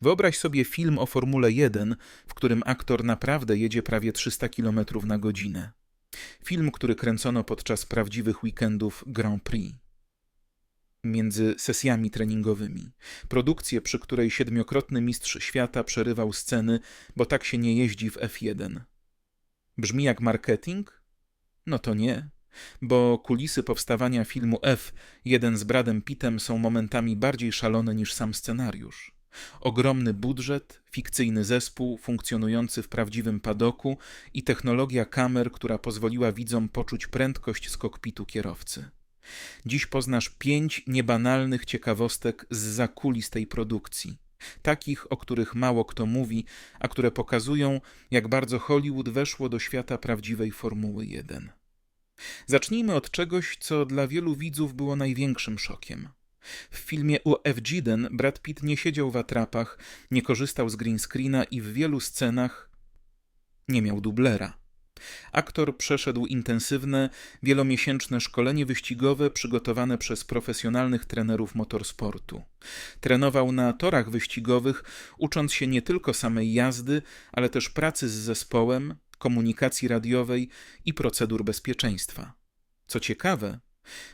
Wyobraź sobie film o Formule 1, w którym aktor naprawdę jedzie prawie 300 km na godzinę. Film, który kręcono podczas prawdziwych weekendów Grand Prix. Między sesjami treningowymi. Produkcję, przy której siedmiokrotny mistrz świata przerywał sceny, bo tak się nie jeździ w F1. Brzmi jak marketing? No to nie, bo kulisy powstawania filmu F, jeden z Bradem Pittem, są momentami bardziej szalone niż sam scenariusz. Ogromny budżet, fikcyjny zespół funkcjonujący w prawdziwym padoku i technologia kamer, która pozwoliła widzom poczuć prędkość z kokpitu kierowcy. Dziś poznasz pięć niebanalnych ciekawostek z zakulis tej produkcji. Takich, o których mało kto mówi, a które pokazują, jak bardzo Hollywood weszło do świata prawdziwej Formuły 1. Zacznijmy od czegoś, co dla wielu widzów było największym szokiem. W filmie U.F. Giden Brad Pitt nie siedział w atrapach, nie korzystał z green screena i w wielu scenach nie miał dublera. Aktor przeszedł intensywne, wielomiesięczne szkolenie wyścigowe przygotowane przez profesjonalnych trenerów motorsportu. Trenował na torach wyścigowych, ucząc się nie tylko samej jazdy, ale też pracy z zespołem, komunikacji radiowej i procedur bezpieczeństwa. Co ciekawe,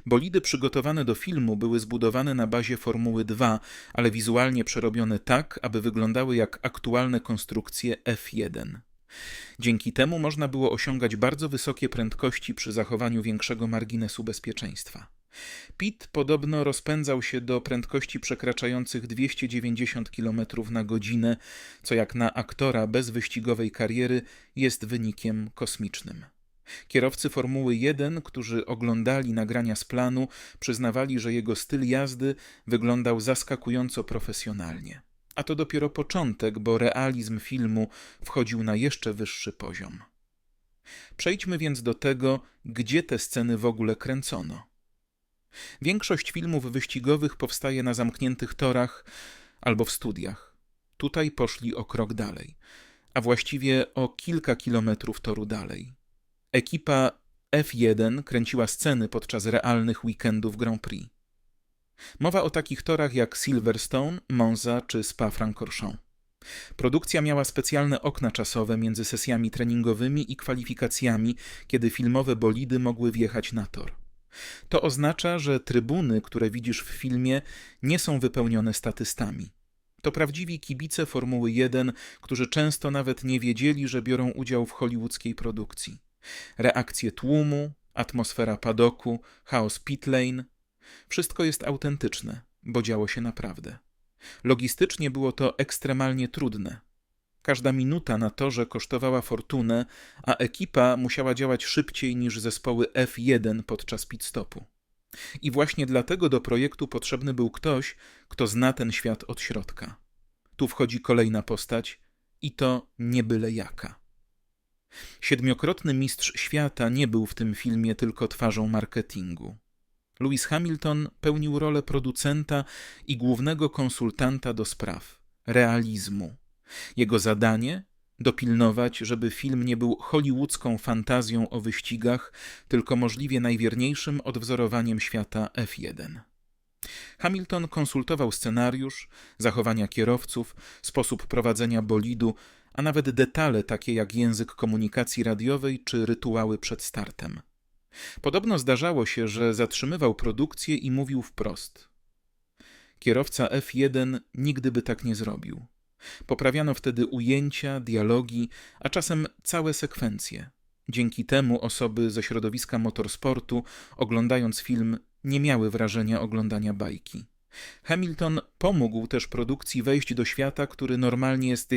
Bolidy przygotowane do filmu były zbudowane na bazie Formuły 2, ale wizualnie przerobione tak, aby wyglądały jak aktualne konstrukcje F1. Dzięki temu można było osiągać bardzo wysokie prędkości przy zachowaniu większego marginesu bezpieczeństwa. Pitt podobno rozpędzał się do prędkości przekraczających 290 km na godzinę, co jak na aktora bez wyścigowej kariery jest wynikiem kosmicznym. Kierowcy Formuły 1, którzy oglądali nagrania z planu, przyznawali, że jego styl jazdy wyglądał zaskakująco profesjonalnie. A to dopiero początek, bo realizm filmu wchodził na jeszcze wyższy poziom. Przejdźmy więc do tego, gdzie te sceny w ogóle kręcono. Większość filmów wyścigowych powstaje na zamkniętych torach albo w studiach. Tutaj poszli o krok dalej, a właściwie o kilka kilometrów toru dalej. Ekipa F1 kręciła sceny podczas realnych weekendów Grand Prix. Mowa o takich torach jak Silverstone, Monza czy Spa-Francorchamps. Produkcja miała specjalne okna czasowe między sesjami treningowymi i kwalifikacjami, kiedy filmowe bolidy mogły wjechać na tor. To oznacza, że trybuny, które widzisz w filmie, nie są wypełnione statystami. To prawdziwi kibice Formuły 1, którzy często nawet nie wiedzieli, że biorą udział w hollywoodzkiej produkcji. Reakcje tłumu, atmosfera padoku, chaos pitlane wszystko jest autentyczne, bo działo się naprawdę. Logistycznie było to ekstremalnie trudne. Każda minuta na torze kosztowała fortunę, a ekipa musiała działać szybciej niż zespoły F1 podczas pit stopu. I właśnie dlatego do projektu potrzebny był ktoś, kto zna ten świat od środka. Tu wchodzi kolejna postać i to nie byle jaka. Siedmiokrotny mistrz świata nie był w tym filmie tylko twarzą marketingu. Lewis Hamilton pełnił rolę producenta i głównego konsultanta do spraw realizmu. Jego zadanie dopilnować, żeby film nie był hollywoodzką fantazją o wyścigach, tylko możliwie najwierniejszym odwzorowaniem świata F1. Hamilton konsultował scenariusz, zachowania kierowców, sposób prowadzenia bolidu, a nawet detale takie jak język komunikacji radiowej czy rytuały przed startem. Podobno zdarzało się, że zatrzymywał produkcję i mówił wprost. Kierowca F1 nigdy by tak nie zrobił. Poprawiano wtedy ujęcia, dialogi, a czasem całe sekwencje. Dzięki temu osoby ze środowiska motorsportu, oglądając film, nie miały wrażenia oglądania bajki. Hamilton pomógł też produkcji wejść do świata, który normalnie jest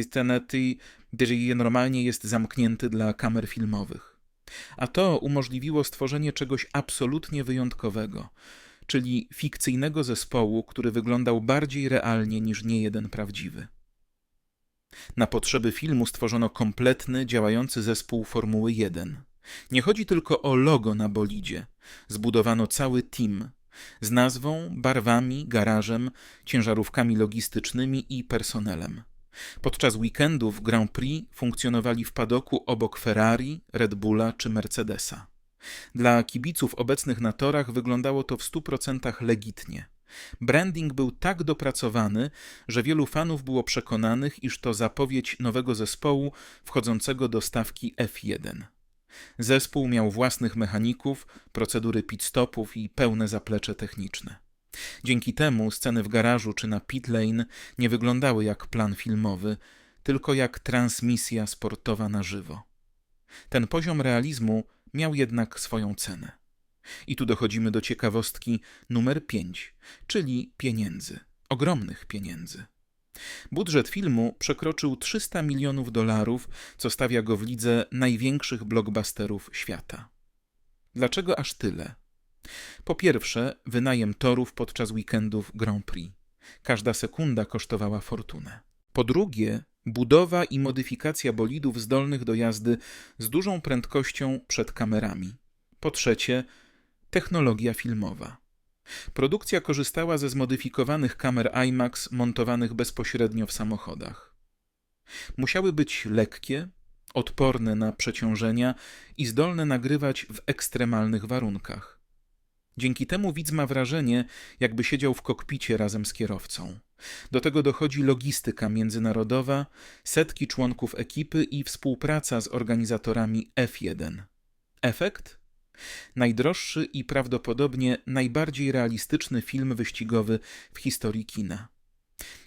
normalnie jest zamknięty dla kamer filmowych. A to umożliwiło stworzenie czegoś absolutnie wyjątkowego, czyli fikcyjnego zespołu, który wyglądał bardziej realnie niż niejeden prawdziwy. Na potrzeby filmu stworzono kompletny, działający zespół Formuły 1. Nie chodzi tylko o logo na bolidzie. Zbudowano cały team, z nazwą, barwami, garażem, ciężarówkami logistycznymi i personelem. Podczas weekendów Grand Prix funkcjonowali w padoku obok Ferrari, Red Bulla czy Mercedesa. Dla kibiców obecnych na torach wyglądało to w stu procentach legitnie. Branding był tak dopracowany, że wielu fanów było przekonanych, iż to zapowiedź nowego zespołu wchodzącego do stawki F1. Zespół miał własnych mechaników, procedury pit-stopów i pełne zaplecze techniczne. Dzięki temu sceny w garażu czy na pit lane nie wyglądały jak plan filmowy, tylko jak transmisja sportowa na żywo. Ten poziom realizmu miał jednak swoją cenę. I tu dochodzimy do ciekawostki numer 5, czyli pieniędzy. Ogromnych pieniędzy. Budżet filmu przekroczył 300 milionów dolarów, co stawia go w lidze największych blockbusterów świata. Dlaczego aż tyle? Po pierwsze, wynajem torów podczas weekendów Grand Prix. Każda sekunda kosztowała fortunę. Po drugie, budowa i modyfikacja bolidów zdolnych do jazdy z dużą prędkością przed kamerami. Po trzecie, technologia filmowa. Produkcja korzystała ze zmodyfikowanych kamer IMAX montowanych bezpośrednio w samochodach. Musiały być lekkie, odporne na przeciążenia i zdolne nagrywać w ekstremalnych warunkach. Dzięki temu widz ma wrażenie, jakby siedział w kokpicie razem z kierowcą. Do tego dochodzi logistyka międzynarodowa, setki członków ekipy i współpraca z organizatorami F1. Efekt? Najdroższy i prawdopodobnie najbardziej realistyczny film wyścigowy w historii kina.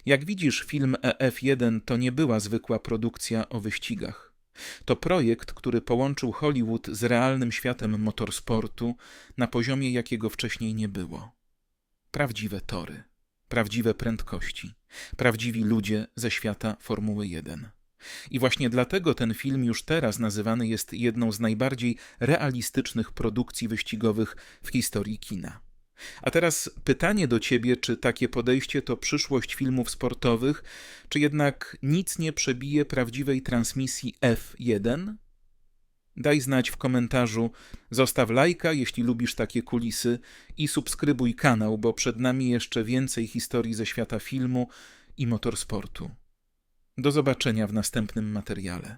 Jak widzisz, film EF1 to nie była zwykła produkcja o wyścigach. To projekt, który połączył Hollywood z realnym światem motorsportu na poziomie, jakiego wcześniej nie było. Prawdziwe tory, prawdziwe prędkości, prawdziwi ludzie ze świata Formuły 1. I właśnie dlatego ten film już teraz nazywany jest jedną z najbardziej realistycznych produkcji wyścigowych w historii kina. A teraz pytanie do ciebie, czy takie podejście to przyszłość filmów sportowych, czy jednak nic nie przebije prawdziwej transmisji F1? Daj znać w komentarzu, zostaw lajka, jeśli lubisz takie kulisy i subskrybuj kanał, bo przed nami jeszcze więcej historii ze świata filmu i motorsportu. Do zobaczenia w następnym materiale.